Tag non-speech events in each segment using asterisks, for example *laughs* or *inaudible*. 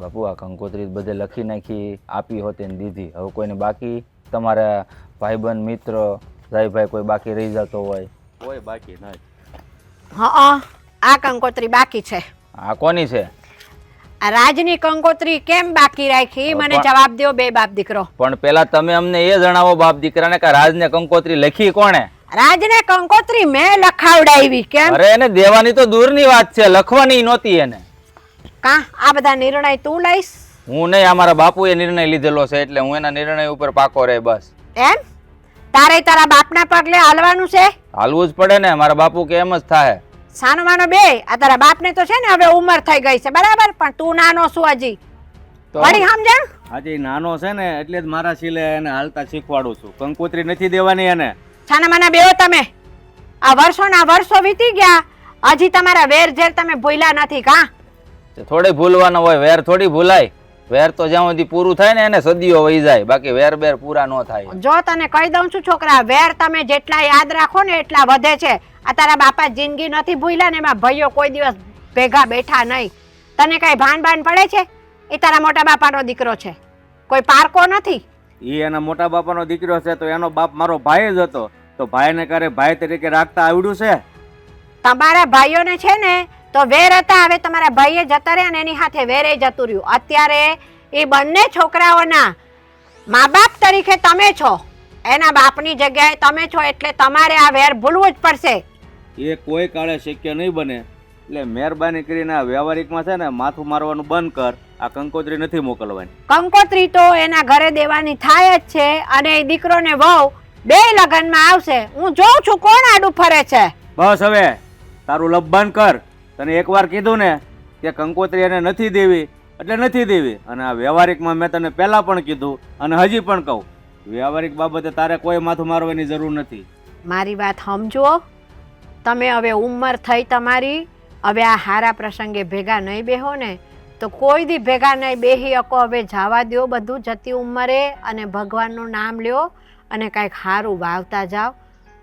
બાપુ આ કંકોત્રી બધે લખી નાખી આપી હોતી એને દીધી. હવે કોઈને બાકી? તમારા ભાઈબંધ મિત્ર ભાઈ કોઈ બાકી રહી જતો હોય? કોઈ બાકી નથી હા આ કંકોત્રી બાકી છે. આ કોની છે? આ રાજની કંકોત્રી કેમ બાકી રાખી? મને જવાબ દો બે બાપ દીકરો. પણ પેલા તમે અમને એ જણાવો બાપ દીકરાને કે રાજને કંકોત્રી લખી કોણે? રાજને કંકોત્રી મેં લખાવડાવી કેમ? અરે એને દેવાની તો દૂરની વાત છે. લખવાની નહોતી એને. કા? આ બધા નિર્ણય તું લઈશ? હું નહીં અમારા બાપુએ નિર્ણય લીધેલો છે એટલે હું એના નિર્ણય ઉપર પાકો રહે બસ. એમ? તારે તારા બાપના પગલે હાલવાનું છે? હાલવું જ પડે ને મારા બાપુ કે એમ જ થાય સાનો માનો બે આ તારા બાપને તો છે ને હવે ઉંમર થઈ ગઈ છે બરાબર? પણ તું નાનો છું હજી. તો વળી સમજણ? હજી નાનો છે ને એટલે જ મારા સિલે એને હાલતા શીખવાડું છું. કંકોત્રી નથી દેવાની એને. સાના માના બેહો તમે. આ વર્ષોના વર્ષો વીતી ગયા. હજી તમારા વેર ઝેર તમે ભૂલ્યા નથી કા? થોડી ભૂલવાનો હોય વેર થોડી ભૂલાય. વેર તો જ્યાં સુધી પૂરું થાય ને એને સદીઓ વહી જાય બાકી વેર બેર પૂરા ન થાય. જો તને કહી દઉં છું છોકરા વેર તમે જેટલા યાદ રાખો ને એટલા વધે છે. આ તારા બાપા જિંદગી નથી ભૂલ્યા ને એમાં ભાઈઓ કોઈ દિવસ ભેગા બેઠા નહીં. તને કઈ ભાન ભાન પડે છે? એ તારા મોટા બાપાનો દીકરો છે. કોઈ પારકો નથી? એ એના મોટા બાપાનો દીકરો છે તો એનો બાપ મારો ભાઈ જ હતો. તો ભાઈને કરે ભાઈ તરીકે રાખતા આવડ્યું છે? તમારા ભાઈઓને છે ને તો વેર હતા હવે તમારા ભાઈએ જતા રહ્યા અને એની સાથે વેરે જતું રહ્યું. અત્યારે એ બંને છોકરાઓના મા બાપ તરીકે તમે છો. એના બાપની જગ્યાએ તમે છો એટલે તમારે આ વેર ભૂલવું જ પડશે. એ કોઈ કાળે શક્ય નહીં બને. એટલે મહેરબાની કરીને આ વ્યવહારિકમાં છે ને માથું મારવાનું બંધ કર. આ કંકોત્રી નથી મોકલવાની. કંકોત્રી તો એના ઘરે દેવાની થાય જ છે અને એ દીકરોને વહુ બે લગ્નમાં આવશે. હું જોઉં છું કોણ આડું ફરે છે. બસ હવે તારું લપ બંધ કર. તને એકવાર કીધું ને કે કંકોત્રી એને નથી દેવી, એટલે નથી દેવી. અને આ વ્યવહારિકમાં મેં તને પહેલાં પણ કીધું અને હજી પણ કહું. વ્યવહારિક બાબતે તારે કોઈ માથું મારવાની જરૂર નથી. મારી વાત સમજો. તમે હવે ઉંમર થઈ તમારી, હવે આ હારા પ્રસંગે ભેગા નહીં બેહો ને, તો કોઈ દી ભેગા નહીં બેહી અકો હવે જવા દ્યો બધું, જતી ઉંમરે અને ભગવાનનું નામ લ્યો અને કાંઈક સારું વાવતા જાઓ.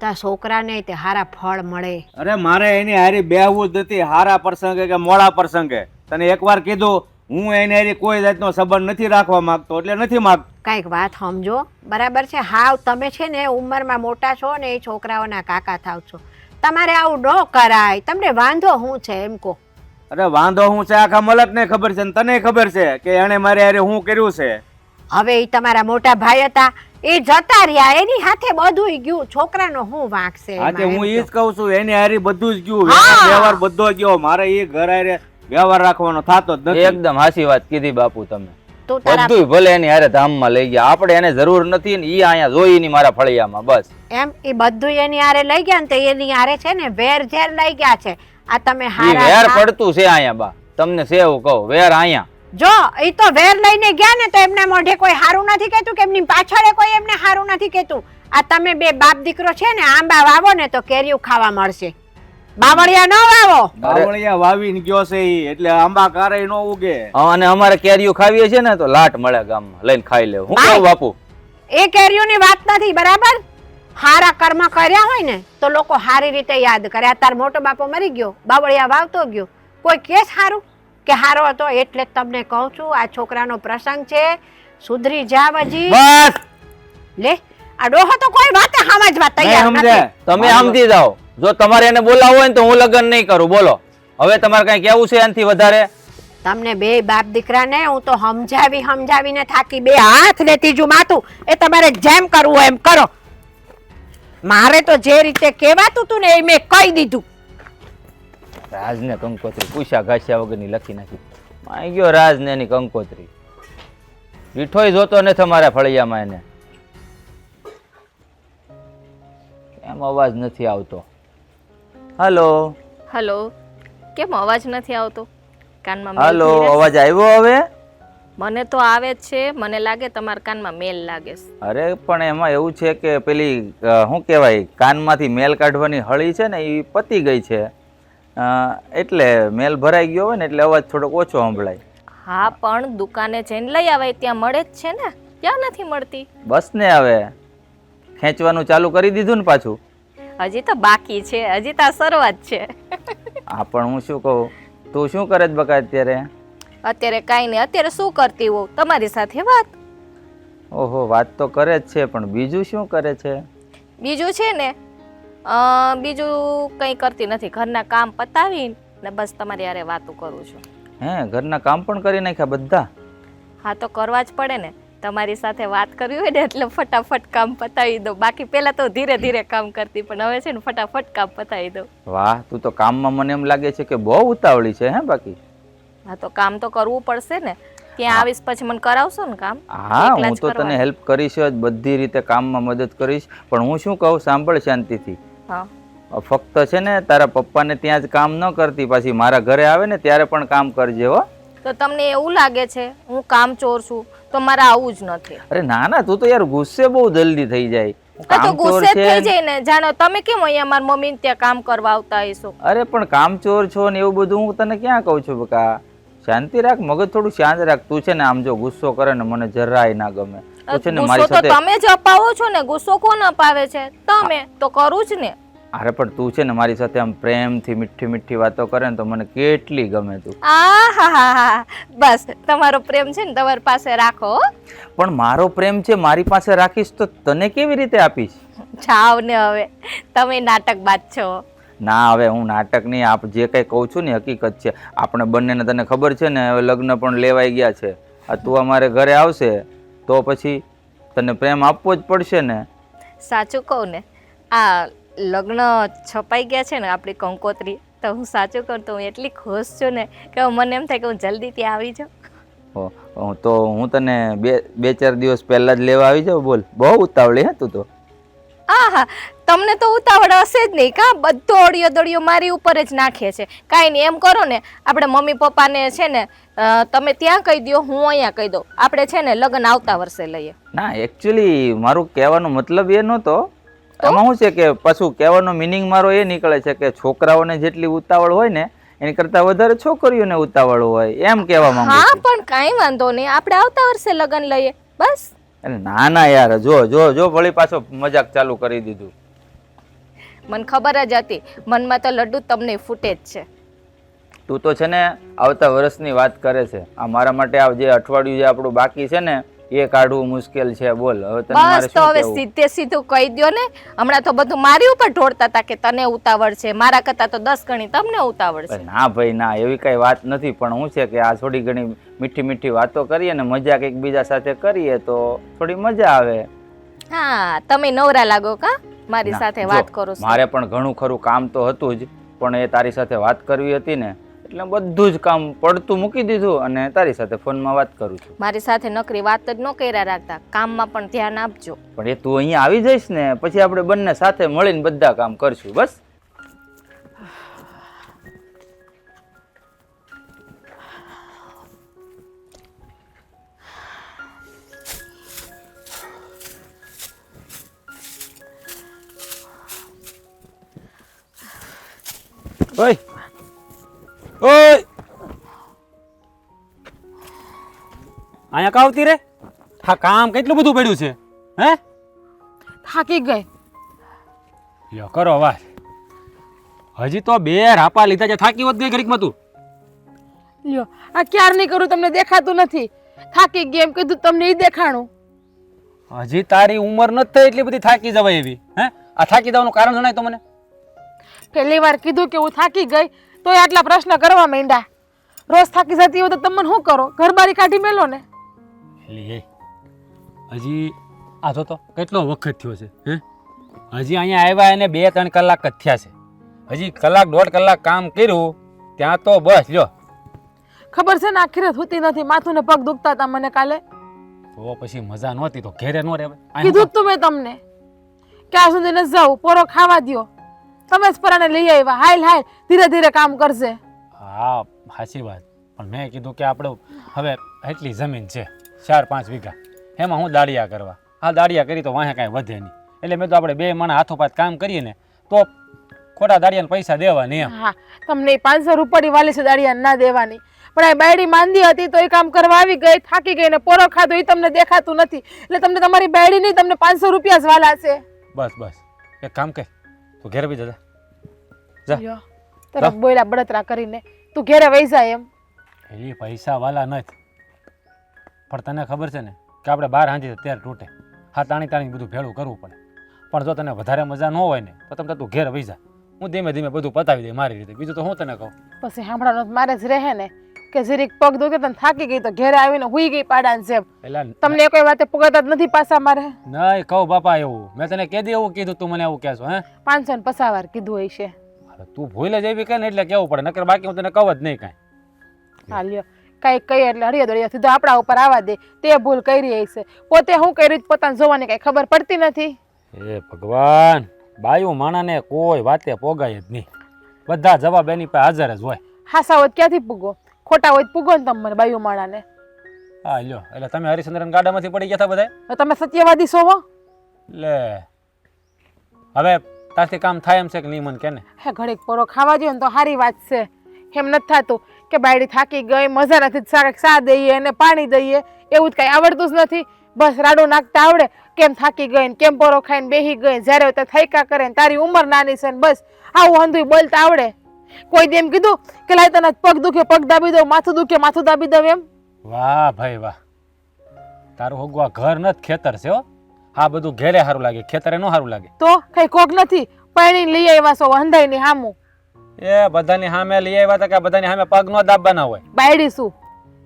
તો છોકરાને તે સારા ફળ મળે. અરે મારે એની હારી બેહવું જ નથી હારા પ્રસંગે કે મોડા પ્રસંગે? તને એકવાર કીધું હું એને હારી કોઈ જાતનો સંબંધ નથી રાખવા માંગતો એટલે નથી માંગતો કાંઈક વાત સમજો. બરાબર છે હાવ તમે છે ને ઉંમરમાં મોટા છો ને એ છોકરાઓના કાકા થાવ છો. તમારે આવું ન કરાય. તમને વાંધો શું છે એમ કહો. અરે વાંધો હું છે? આખા મલકને ખબર છે ને તને ખબર છે કે એણે મારે હારે હું કર્યું છે? હવે એ તમારા મોટા ભાઈ હતા. એ જતા રહ્યા એની હાથે બધું ગયું. છોકરાનો હું વાંક છે હું ઈ જ કહું. છું એની હારી બધું જ ગયું. વ્યવહાર બધો ગયો. મારે એ ઘર હારે વ્યવહાર રાખવાનો થાતો જ નથી. એકદમ હાસી વાત કીધી બાપુ તમે. તું બધું ભલે એની હારે ધામમાં લઈ ગયા. આપણે એને જરૂર નથી ને ઈ અહીંયા જોઈ ની મારા ફળિયામાં બસ. એમ એ બધું એની હારે લઈ ગયા ને તો એની હારે છે ને વેર ઝેર લઈ ગયા છે. આ તમે હારા વેર પડતું છે અહીંયા બા. તમને સેવું કહું વેર અહીંયા. જો એ તો વેર લઈને ગયા ને તો એમના મોઢે કોઈ હારું નથી કહેતું કે એમની પાછળ કોઈ એમને હારું નથી કહેતું. આ તમે બે બાપ દીકરો છે ને આંબા વાવો ને તો કેરીઓ ખાવા મળશે. બાવળિયા ન વાવો. બાવળિયા વાવીને ગયો છે ઈ એટલે આંબા કારે ન ઉગે. અને અમારે કેરીયું ખાવીએ છે ને તો લાટ મળે ગામમાં લઈને ખાઈ લેવું. હું. કહું બાપુ? એ કેરીઓની વાત નથી બરાબર? હારા કર્મ કર્યા હોય ને તો લોકો સારી રીતે યાદ કરે. આ તાર મોટો બાપો મરી ગયો બાવળિયા વાવતો ગયો. કોઈ કેસ હારું? કે હારો હતો એટલે જ તમને કહું છું આ છોકરાનો પ્રસંગ છે. સુધરી જા હજી બસ! લે આ ડોહો તો કોઈ વાતે સમજવા તૈયાર નહીં સમજે. નથી. તમે સમજી જાઓ. જો તમારે એને બોલાવવું હોય ને તો હું લગ્ન નહીં કરું. બોલો. હવે તમારે કઈ કેવું છે એનાથી વધારે? તમને બે બાપ દીકરાને હું તો સમજાવી સમજાવીને થાકી બે હાથ ને ત્રીજું માથું. એ તમારે જેમ કરવું એમ કરો. મારે તો જે રીતે કહેવાતું હતું ને એ મેં કહી દીધું. રાજને કંકોત્રી પૂછ્યા ઘાસ્યા વગરની લખી નાખી. માઈ ગયો રાજને એની કંકોત્રી. મીઠોય જોતો ને તમારા ફળિયામાં એને. એમ અવાજ નથી આવતો? હલો. હલો. કેમ અવાજ નથી આવતો? કાનમાં મેલ હલો થઈ રહ્યો? અવાજ આવ્યો હવે? મને તો આવે જ છે મને લાગે તમારા કાનમાં મેલ લાગે છે. અરે પણ એમાં એવું છે કે પેલી અ, શું કહેવાય કાનમાંથી મેલ કાઢવાની હળી છે ને એ પતી ગઈ છે. એટલે મેલ ભરાઈ ગયો હોય ને એટલે અવાજ થોડોક ઓછો સંભળાય. હા પણ દુકાને જઈને લઈ આવે ત્યાં મળે જ છે ને? ક્યાં નથી મળતી? બસ ને હવે ખેંચવાનું ચાલુ કરી દીધું ને પાછું. હજી તો બાકી છે હજી તો શરૂઆત છે. હા પણ હું શું કહું? તું શું કરે છે બકા અત્યારે? અત્યારે કાંઈ નહીં અત્યારે શું કરતી હોઉં? તમારી સાથે વાત? ઓહો વાત તો કરે જ છે પણ બીજું શું કરે છે? બીજું છે ને બીજું કંઈ કરતી નથી. ઘરના કામ પતાવી ને બસ તમારી યારે વાતો કરું છું. હે ઘરના કામ પણ કરી નાખ્યા બધા? હા તો કરવા જ પડે ને. તમારી સાથે વાત કરવી હોય ને એટલે ફટાફટ કામ પતાવી દો બાકી પહેલા તો ધીરે ધીરે કામ કરતી પણ હવે છે ને ફટાફટ કામ પતાવી દો વાહ તું તો કામમાં મને એમ લાગે છે કે બહુ ઉતાવળી છે હે બાકી? હા તો કામ તો કરવું પડશે ને. ત્યાં આવીશ પછી મને કરાવશો ને કામ? હા હું તો તને હેલ્પ કરીશ જ બધી રીતે કામમાં મદદ કરીશ. પણ હું શું કહું સાંભળ શાંતિથી. ફક્ત છે ને તારા પપ્પાને ત્યાં જ કામ ન કરતી પાછી મારા ઘરે આવે ને ત્યારે પણ કામ કરજે હો. તો તમને એવું લાગે છે હું કામ ચોર છું તો મારે આવું જ નથી. અરે ના ના તું તો યાર ગુસ્સે બહુ જલ્દી થઈ જાય. તો ગુસ્સે થઈ જાય ને જાણો તમે કેમ અહીંયા મારા મમ્મી ત્યાં કામ કરવા આવતા હશો? અરે પણ કામ ચોર છો ને એવું બધું હું તને ક્યાં કહું છું બકા? શાંતિ રાખ મગજ થોડું શાંત રાખ. તું છે ને આમ જો ગુસ્સો કરે ને મને જરાય ના ગમે. તું છે ને મારી સાથે તમે જ અપાવો છો ને ગુસ્સો કોણ અપાવે છે? તમે તો કરું જ ને. અરે પણ તું છે ને મારી સાથે આમ પ્રેમથી મીઠી મીઠી વાતો કરે ને તો મને કેટલી ગમે તું. આ હા હા હા બસ તમારો પ્રેમ છે ને તમારી પાસે રાખો પણ મારો પ્રેમ છે મારી પાસે રાખીશ તો તને કેવી રીતે આપીશ? છાવ ને હવે. તમે નાટક બાદ છો. ના હવે હું નાટક નહીં આપ જે કંઈ કહું છું ને હકીકત છે. આપણે બંનેને તને ખબર છે ને હવે લગ્ન પણ લેવાઈ ગયા છે. આ તું અમારે ઘરે આવશે તો પછી તને પ્રેમ આપવો જ પડશે ને? સાચું કહું ને. આ લગ્ન છપાઈ ગયા છે ને આપણી કંકોત્રી તો હું સાચું કહું તો હું એટલી ખુશ છું ને કે મને એમ થાય કે હું જલ્દી ત્યાં આવી જાઉં. તો હું તને બે બે ચાર દિવસ પહેલાં જ લેવા આવી જાઉં? બોલ બહુ ઉતાવળી હે તું તો. આહા તમને તો ઉતાવળ હશે જ નહીં. કાં બધો ઓડિયો દોડિયો મારી ઉપર જ નાખે છે. કાંઈ નહીં એમ કરો ને. આપણે મમ્મી પપ્પાને છે ને તમે ત્યાં કહી દો હું અહીંયા કહી દઉં. આપણે છે ને લગ્ન આવતા વર્ષે લઈએ. ના એકચ્યુઅલી મારું કહેવાનો મતલબ એ નહોતો. એમાં શું છે કે પાછું કહેવાનો મિનિંગ મારો એ નીકળે છે કે છોકરાઓને જેટલી ઉતાવળ હોય ને એની કરતાં વધારે છોકરીઓને ઉતાવળ હોય. એમ કહેવા માંગુ હા પણ કાંઈ વાંધો નહીં. આપણે આવતા વર્ષે લગ્ન લઈએ. બસ. અરે ના ના યાર જો જો જો વળી પાછો મજાક ચાલુ કરી દીધું. મને ખબર જ હતી મનમાં તો લડ્ડુ તમને ફૂટે જ છે. તું તો છે ને આવતા વર્ષની વાત કરે છે. આ મારા માટે આ જે અઠવાડિયું જે આપણું બાકી છે ને એ કાઢવું મુશ્કેલ છે બોલ. હવે તને બસ તો હવે સીધે સીધું કહી દો ને. હમણાં તો બધું મારી ઉપર ઢોળતા હતા કે તને ઉતાવળ છે. મારા કરતા તો દસ ગણી તમને ઉતાવળ છે. ના ભાઈ ના. એવી કઈ વાત નથી પણ હું છે કે આ થોડી ઘણી મીઠી મીઠી વાતો કરીએ ને મજાક એકબીજા સાથે કરીએ તો થોડી મજા આવે. હા તમે નવરા લાગો કા? મારી સાથે વાત કરો મારે પણ ઘણું ખરું કામ તો હતું જ પણ એ તારી સાથે વાત કરવી હતી ને એટલે બધું જ કામ પડતું મૂકી દીધું અને તારી સાથે ફોનમાં વાત કરું છું. મારી સાથે નકરી વાત જ ન કર્યા રાખતા. કામમાં પણ ધ્યાન આપજો. પણ એ તું અહીંયા આવી જઈશ ને પછી આપણે બંને સાથે મળીને બધા કામ કરશું બસ? ઓય! ઓય! અહીંયા કાવતી રે? હા કામ કેટલું બધું પડ્યું છે? હે? થાકી ગઈ. લ્યો કરો વાત હજી તો બે રાપા લીધા છે. થાકી વધ ગઈ ઘડીકમાં તું. લ્યો આ ક્યાર નહીં કરું તમને દેખાતું નથી. થાકી ગઈ એમ કીધું તમને ઈ દેખાણું. હજી તારી ઉંમર નથી એટલી બધી થાકી જવાય એવી. હે? આ થાકી જવાનું કારણ જણાય તો મને. પહેલી વાર કીધું કે હું થાકી ગઈ તોય આટલા પ્રશ્ન કરવા માંડ્યા. રોજ થાકી જતી હોય તો તમને શું કરો? ઘર બારી કાઢી મેલો ને? એ હજી આ જો તો કેટલો વખત થયો છે હે? હજી અહીંયા આવ્યા એને બે ત્રણ કલાક જ થયા છે. હજી કલાક દોઢ કલાક કામ કર્યું ત્યાં તો બસ જો ખબર છે ને આખી હોતી નથી માથું ને પગ દુખતા હતા મને કાલે? તો પછી મજા નહોતી તો ઘેરે ન રહેવાય. કીધું તો તું મેં તમને. ક્યાં સુધી ન જાઉં? પોરો ખાવા દ્યો. તમે જ પરાને લઈ આવ્યા. હાલ હાલ ધીરે ધીરે કામ કરશે હા સાચી વાત. પણ મેં કીધું કે આપણે હવે એટલી જમીન છે ચાર પાંચ વીઘા. એમાં હું દાળિયા કરવા. આ દાળિયા કરી તો વાંહે કાંઈ વધે નહીં. એટલે મેં તો આપણે બે માણા હાથોપાથ કામ કરીએ ને તો ખોટા દાળિયાને પૈસા દેવા નહીં એમ. હા તમને પાંચસો રૂપિયાની વાલી છે દાળિયા ના દેવાની. પણ આ બાયડી માંદી હતી તો એ કામ કરવા આવી ગઈ થાકી ગઈ ને પોરો ખાધો એ તમને દેખાતું નથી. એટલે તમને તમારી બાયડી નહીં તમને પાંચસો રૂપિયા જ વાલા છે. બસ બસ. એક કામ કર. તું ઘેર બી જતા જા. તરફ બોયલા બળતરા કરીને તું ઘેરે વહી જાય એમ. એ પૈસા વાલા નથી. પણ તને ખબર છે ને કે આપણે બાર હાંજી ત્યારે તૂટે. હા તાણી તાણી બધું ભેળું કરવું પડે. પણ જો તને વધારે મજા ન હોય ને તો તમે તું ઘેર વહી જા. હું ધીમે ધીમે બધું પતાવી દઈ મારી રીતે. બીજું તો હું તને કહું? પછી સાંભળવાનું મારે જ રહે ને. કે જરીક પગ દુખે તને થાકી ગઈ તો ઘેરે આવીને હુઈ ગઈ પાડાને જેમ. એટલે તમને કોઈ વાતે પુગાતા જ નથી પાછા મારે. નહીં કહું બાપા એવું. મેં તને કેદી એવું કીધું તું મને એવું કહેશો હે? પાંચસો ને પચાસ વાર કીધું હોય છે. તું ભૂલે જેવી કે ને એટલે કેવું પડે? નકર બાકી હું તને કહું જ નહીં કાંઈ. હા લ્યો. કઈ કઈ એટલે હળિયા દળિયા સીધો આપણા ઉપર આવવા દે. તે ભૂલ કરી છે. પોતે હું કર્યું પોતાને જોવાની કઈ ખબર પડતી નથી. એ ભગવાન બાયું માણાને કોઈ વાતે પોગાય જ નહીં. બધા જવાબ એની પાસે હાજર જ હોય. હા સાવત ક્યાંથી પૂગો ખોટા હોય તો પૂગો ને તમે મને બાયુ માણાને હા લ્યો. એટલે તમે હરિચંદ્રન ગાડામાંથી પડી ગયા હતા બધા હવે તમે સત્યવાદી છો હો. લે. હવે તારથી કામ થાય એમ છે કે નહીં મને કે ને? હે ઘડીક પોરો ખાવા જોઈએ ને તો સારી વાત છે. એમ નથી થતું કે બાયડી થાકી ગઈ મજા નથી સારા સા દઈએ અને પાણી દઈએ. એવું જ કાંઈ આવડતું જ નથી. બસ રાડો નાખતા આવડે. કેમ થાકી ગઈ ને કેમ પરો ખાઈને બેહી ગઈ જ્યારે ત્યારે થૈકા કરે ને તારી ઉંમર નાની છે ને બસ. આવું હંધુય બોલતા આવડે. કોઈ દેમ કીધું કે લાય તને પગ દુખે પગ દાબી દઉં માથું દુખે માથું દાબી દઉં એમ. વાહ ભાઈ વાહ. તારું હગું આ ઘર નથી ખેતર છે હો. આ બધું ઘેરે સારું લાગે ખેતરે નો સારું લાગે. તો કઈ કોક નથી પાણી લઈ આવ્યા છો હંધાઈ ની હામું. એ બધાની સામે લઈ આવ્યા હતા કે બધાની સામે પગ નો દાબવાના હોય? બાયડી શું?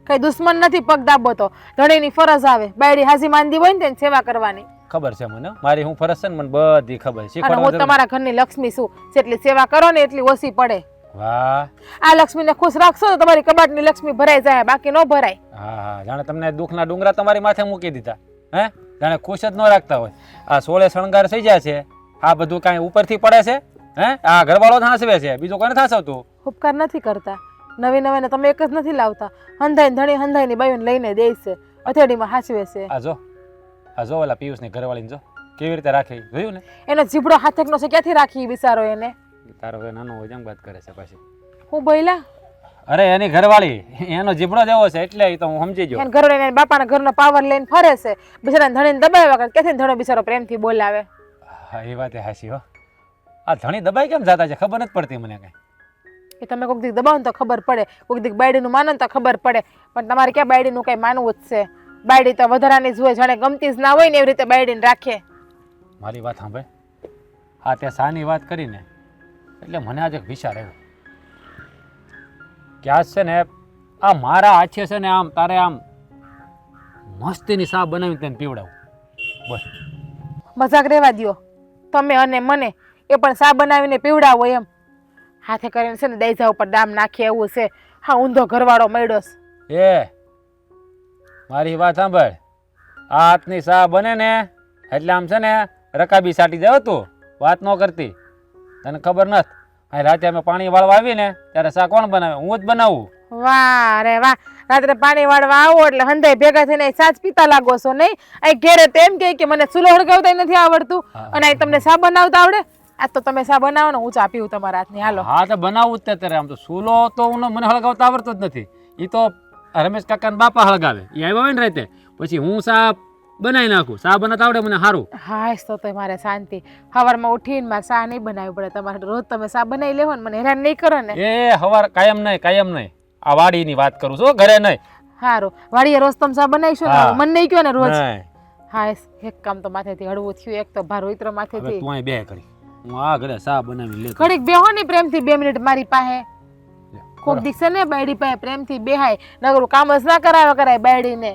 કઈ દુશ્મન નથી પગ દાબો તો. ધણીની ફરજ આવે. બાયડી હાજી માંદી હોય ને તેની સેવા કરવાની. ખબર છે મને મારી હું ફરજ છે ને મને બધી ખબર છે. હું તમારા ઘરની લક્ષ્મી છું. જેટલી સેવા કરો ને એટલી ઓછી પડે. વાહ. આ લક્ષ્મીને ખુશ રાખશો તો તમારી કબાટની લક્ષ્મી ભરાઈ જાય બાકી ન ભરાય. હા હા. જાણે તમને દુઃખના ડુંગરા તમારી માથે મૂકી દીધા હે? જાણે ખુશ જ ન રાખતા હોય. આ સોળે શણગાર થઈ જાય છે. આ બધું કાંઈ ઉપરથી પડે છે? હે? આ ઘરવાળો થાસવે હાંસવે છે. બીજું કોને થાસવતું? ઉપકાર નથી કરતા. નવી નવીને તમે એક જ નથી લાવતા. હંધાઈ ધણી હંધાઈની બાઈને લઈને દે છે. અથેડીમાં હાચવે છે. આ જો. આ જો ઓલા પિયુષની ઘરવાળીને જો. કેવી રીતે રાખે. જોયું ને? એનો જીભડો હાથેકનો છે. ક્યાંથી રાખી બિચારો એને? તારો હવે નાનો હોય વાત કરે છે પાછી. હું બૈલા અરે એની ઘરવાળી. એનો જીભડો જેવો છે એટલે તો હું સમજી ગયો. એને ઘરે એના બાપાના ઘરનો પાવર લઈને ફરે છે. બિચારા ધણીને દબાવ્યા કરે ક્યાંથી ધણો બિચારો પ્રેમથી બોલાવે? હા એ વાત હાસી હો. આ ધણી દબાઈ કેમ જાતા છે? ખબર નથી પડતી મને કઈ. એ તમે કોઈક દીક દબાવો ને તો ખબર પડે. કોઈક દીક બાયડીનું માનો ને તો ખબર પડે. પણ તમારે ક્યાં બાયડીનું કંઈ માનવું જ છે? બાયડી તો વધારાની જ હોય જાણે ગમતી જ ના હોય ને એવી રીતે બાયડીને રાખે. મારી વાત સાંભળે. હા ત્યાં સાની વાત કરીને એટલે મને આજે વિચાર આવ્યો કે આજ છે ને આ મારા હાથે છે ને આમ તારે આમ મસ્તીની સા બનાવી તને પીવડાવું. બસ મજાક રહેવા દ્યો. તમે અને મને એ પણ સા બનાવીને પીવડાવો એમ. હાથે કરીને છે ને દૈજા ઉપર દામ નાખે એવું છે. હા ઊંધો ઘરવાળો મળ્યો છે. એ મારી વાત સાંભળ. આ હાથની સા બને ને એટલે આમ છે ને રકાબી સાટી જાવ તું. વાત ન કરતી. તને ખબર નથી? અહીં રાતે અમે પાણી વાળવા આવીને ત્યારે સા કોણ બનાવે? હું જ બનાવું. વાહ રે વાહ. રાત્રે પાણી વાળવા આવો એટલે હંધાઈ ભેગા થઈને સાચ પીતા લાગો છો નહીં? અહીં ઘેરે તો એમ કહે કે મને ચૂલો હળગાવતા નથી આવડતું અને અહીં તમને શા બનાવતા આવડે? આ તો તમે શા બનાવો ને હું ચા પીવું તમારા હાથની. હાલો. હા તો બનાવું જ તે ત્યારે આમ તો સુલો તો હું મને હળગાવતા આવડતો જ નથી. એ તો રમેશ કાકાના બાપા હળગાવે. એ આવ્યા હોય ને રાતે. પછી હું સા બનાવી નાખું? સા બનાવતા આવડે મને? સારું હા તો તો મારે શાંતિ. સવારમાં ઉઠીને મારે ચા નહીં બનાવવી પડે. તમારે રોજ તમે ચા બનાવી લેવો ને મને હેરાન નહીં કરો ને. એ હવાર કાયમ નહીં કાયમ નહીં. આ વાડીની વાત કરું છું ઘરે નહીં. સારું વાડીએ રોજ તમે ચા બનાવીશું. ને મને નહીં કયો ને રોજ. હા એક કામ તો માથેથી હળવું થયું એક તો ભાર ઉતરો માથેથી. તું અહીં બે કરી. હું આ ઘરે સા બનાવી લે ઘડીક બેહો ને પ્રેમથી બે મિનિટ મારી પાસે. કોક બરાબર. ને બાયડી પાસે પ્રેમથી બેહાય. નગરું કામ જ ના કરાવે કરાય બાયડીને.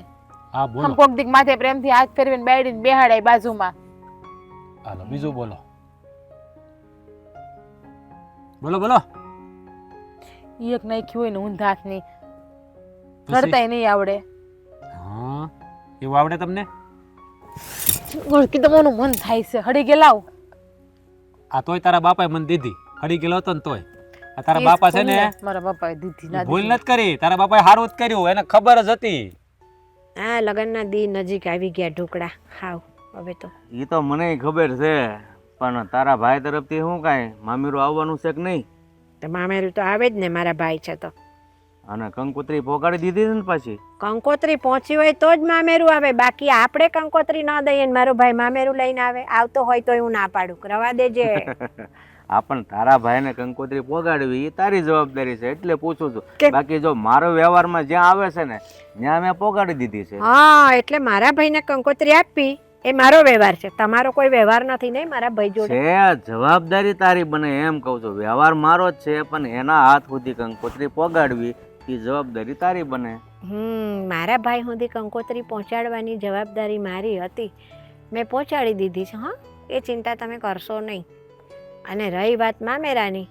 હા આમ બોલો કોક દીક માથે પ્રેમથી હાથ ફેરવીને બેડીને બેહાડાય બાજુમાં. હાલો બીજું બોલો. બોલો બોલો. એક નાખ્યું હોય ને ઊંધા હાથની. પછી? રડતાય નહીં આવડે. હા એવું આવડે તમને? ઓળખી તો મોનું મન થાય છે. હળી ગયેલા આ તોય તારા બાપાએ મને દીધી. હળી ગયેલો હતો ને તોય. આ તારા બાપા છે ને મારા બાપાએ દીધી ભૂલ નથી કરી. તારા બાપાએ હારું જ કર્યું. એને ખબર જ હતી. આ લગ્નના દી નજીક આવી ગયા ઢોકળા. હાવ હવે તો. એ તો મને ખબર છે પણ તારા ભાઈ તરફથી શું કાંઈ મામીરું આવવાનું છે કે નહીં? તો મામેરું તો આવે જ ને મારા ભાઈ છે તો. અને કંકોત્રી પોકાડી દીધી છે ને પાછી? કંકોત્રી પહોંચી હોય તો જ મામેરું આવે. બાકી આપણે કંકોત્રી ન દઈએ ને મારો ભાઈ મામેરું લઈને આવે. આવતો હોય તો હું ના પાડું. રવા દેજે. *laughs* આ પણ તારા ભાઈને કંકોત્રી પોગાડવી એ તારી જવાબદારી છે એટલે પૂછું છું. બાકી જો મારો વ્યવહારમાં જ્યાં આવે છે ને ત્યાં મેં પોગાડી દીધી છે. હા એટલે મારા ભાઈને કંકોત્રી આપી એ મારો વ્યવહાર છે. તમારો કોઈ વ્યવહાર નથી નહીં? મારા ભાઈ જોડે. છે જવાબદારી તારી બને એમ કહું છું. વ્યવહાર મારો જ છે પણ એના હાથ સુધી કંકોત્રી પોગાડવી એ જવાબદારી તારી બને. હમ મારા ભાઈ સુધી કંકોત્રી પહોંચાડવાની જવાબદારી મારી હતી. મેં પહોંચાડી દીધી છે હા? એ ચિંતા તમે કરશો નહીં. અને રહી વાત મામેરાની.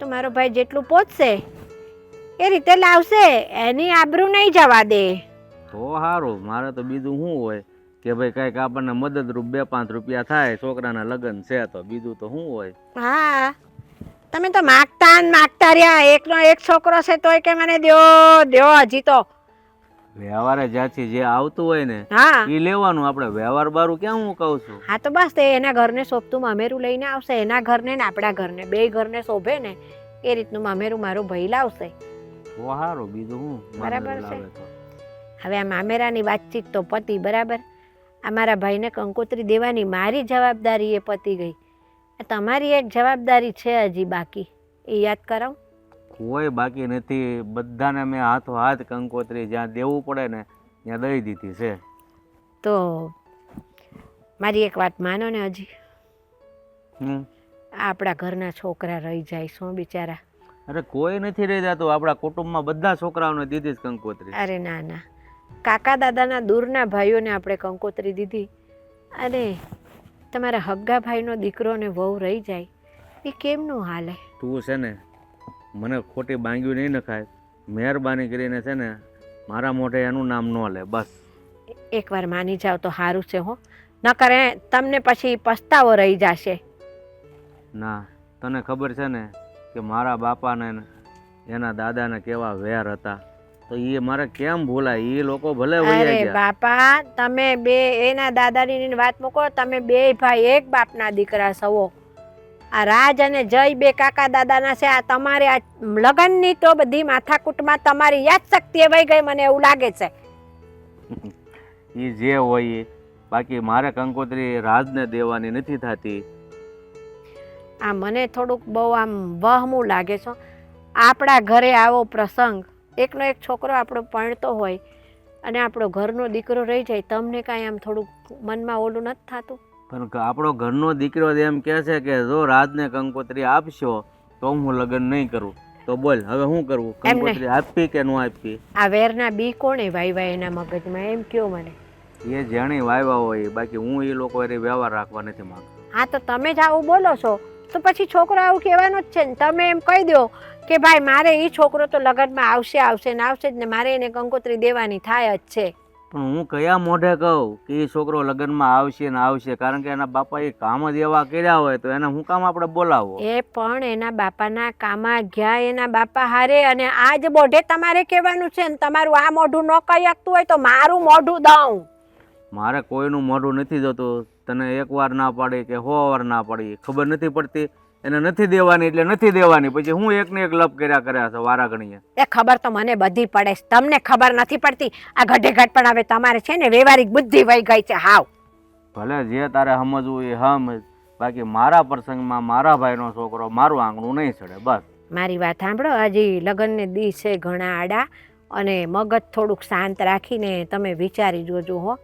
તો મારો ભાઈ જેટલું પહોંચશે એ રીતે લાવશે એની આબરૂ નહીં જવા દે. તો સારું મારે તો બીજું શું હોય કે ભાઈ કંઈક આપણને મદદરૂપ બે પાંચ રૂપિયા થાય છોકરાના લગ્ન છે તો બીજું તો શું હોય? હા તમે તો માગતા ને માગતા રહ્યા એકનો એક છોકરો છે તોય કે મને દ્યો દ્યો હજી તો. વ્યવહારે જ્યાંથી જે આવતું હોય ને હા. એ લેવાનું. આપણે વ્યવહાર બારું ક્યાં હું કહું છું? હા તો બસ તે એના ઘરને શોભતું મામેરું લઈને આવશે. એના ઘરને ને આપણા ઘરને. બે ઘરને શોભે ને એ રીતનું મામેરું મારું ભાઈ લાવશે. તો બીજું હું બરાબર છે. હવે આ મામેરાની વાતચીત તો પતિ બરાબર? આ મારા ભાઈને કંકોત્રી દેવાની મારી જવાબદારી એ પતી ગઈ. તમારી એક જવાબદારી છે હજી બાકી. એ યાદ કરાવું? કોઈ બાકી નથી. બધાને મેં હાથો હાથ કંકોત્રી જ્યાં દેવું પડે ને ત્યાં દઈ દીધી છે. તો મારી એક વાત માનો ને હજી. હમ. આપણા ઘરના છોકરા રહી જાય શું બિચારા? અરે કોઈ નથી રહી જતું. આપણા કુટુંબમાં બધા છોકરાઓને દીધી જ કંકોત્રી. અરે ના ના. કાકા દાદાના દૂરના ભાઈઓને આપણે કંકોત્રી દીધી. અને તમારા હગ્ગા ભાઈનો દીકરો ને વહુ રહી જાય. એ કેમનું હાલે? તું છે ને મને ખોટી બાંગ્યું નહીં નખાય મહેરબાની કરીને છે ને મારા મોઢે એનું નામ ન લે બસ. એકવાર માની જાવ તો સારું છે હો. ન કરે તમને પછી પસ્તાવો રહી જશે. ના તને ખબર છે ને કે મારા બાપાને એના દાદાને કેવા વેર હતા. તો એ મારે કેમ ભૂલાય? એ લોકો ભલે અરે બાપા તમે બે એના દાદાની વાત મૂકો તમે બે ભાઈ એક બાપના દીકરા સવો. આ રાજ અને જય બે કાકા દાદાના છે. આ તમારે આ લગ્નની તો બધી માથાકૂટમાં તમારી યાદ શક્તિ વહી ગઈ મને એવું લાગે છે. *laughs* એ જે હોય એ બાકી મારે કંકોત્રી રાજને દેવાની નથી થતી. આ મને થોડુંક બહુ આમ વહમું લાગે છે. આપણા ઘરે આવો પ્રસંગ. એકનો એક છોકરો આપણો પરણતો હોય અને આપણો ઘરનો દીકરો રહી જાય તમને કાંઈ આમ થોડુંક મનમાં ઓલું નથી થતું? પણ આપણો ઘરનો દીકરો એમ કહે છે કે જો રાજને કંકોત્રી આપશો તો હું લગ્ન નહીં કરું. તો બોલ હવે શું કરવું કંકોત્રી આપવી કે ન આપવી આ વેરના બી કોણે વાયવા એના મગજમાં? એમ કયો મને? એ જેણે વાયવા હોય બાકી હું એ લોકો એ વ્યવહાર રાખવા નથી માંગતો. હા તો તમે જ આવું બોલો છો. તો પછી છોકરો આવું કહેવાનો જ છે ને. તમે એમ કહી દો કે ભાઈ મારે એ છોકરો તો લગ્નમાં આવશે આવશે ને આવશે જ ને મારે એને કંકોત્રી દેવાની થાય જ છે. પણ હું કયા મોઢે કહું કે એ છોકરો લગ્નમાં આવશે ને આવશે? કારણ કે એના બાપા એ કામ જ એવા કર્યા હોય તો એને હું કામ આપણે બોલાવો એ પણ એના બાપાના કામાં ગયા એના બાપા હારે અને આ જ મોઢે તમારે કહેવાનું છે ને તમારું આ મોઢું ન કહી શકતું હોય તો મારું મોઢું દઉં. મારે કોઈનું મોઢું નથી જોતું. તને એક વાર ના પાડી કે હો વાર ના પાડી. ખબર નથી પડતી? એને નથી દેવાની એટલે નથી દેવાની. પછી હું એક ને એક લપ કર્યા કર્યા છે વારા ગણીએ એ ખબર તો મને બધી પડે છે. તમને ખબર નથી પડતી? આ ગઢે ઘટ પણ હવે તમારે છે ને વ્યવહારિક બુદ્ધિ વહી ગઈ છે. હાવ. ભલે જે તારે સમજવું એ સમજ બાકી મારા પ્રસંગમાં મારા ભાઈનો છોકરો મારું આંગણું નહીં ચડે બસ. મારી વાત સાંભળો. હજી લગ્નને દી છે ઘણા આડા અને મગજ થોડુંક શાંત રાખીને તમે વિચારી જોજો હો.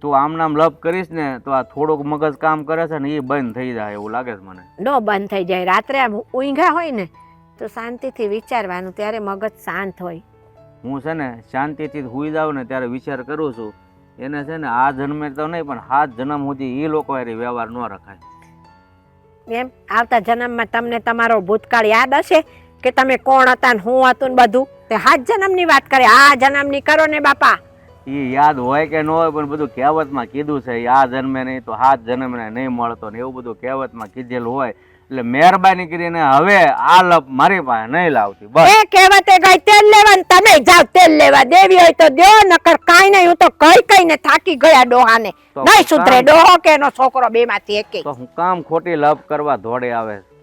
તું આમ નામ લપ કરીશ ને તો આ થોડુંક મગજ કામ કરે છે ને એ બંધ થઈ જાય એવું લાગે છે મને. ડો બંધ થઈ જાય. રાત્રે આમ ઊંઘ્યા હોય ને તો શાંતિથી વિચારવાનું ત્યારે મગજ શાંત હોય. હું છે ને શાંતિથી હુઈ જાઉં ને ત્યારે વિચાર કરું છું. એને છે ને આ જન્મે તો નહીં પણ સાત જન્મ સુધી એ લોકો હારે વ્યવહાર ન રખાય. એમ? આવતા જન્મમાં તમને તમારો ભૂતકાળ યાદ હશે કે તમે કોણ હતા ને હું હતું ને બધું? તે હાથ જન્મની વાત કરે. આ જન્મની કરો ને બાપા. એ યાદ હોય કે ન હોય પણ બધું કહેવતમાં કીધું છે. આ જન્મે નહીં તો હાથ જન્મને નહીં મળતો ને એવું બધું કહેવતમાં કીધેલું હોય. એટલે મહેરબાની કરીને હવે આ લપ મારી પાસે નહીં લાવતી. બસ. એ કહેવતે ગઈ તેલ લેવા ને તમે જાઓ તેલ લેવા. દેવી હોય તો દો નકર કાઈ નહીં. હું તો કઈ કઈ ને થાકી ગયા ડોહાને. નહીં સુધરે ડોહો કે એનો છોકરો બે માંથી એક. તો હું કામ ખોટી લપ કરવા ધોડે આવે. છે?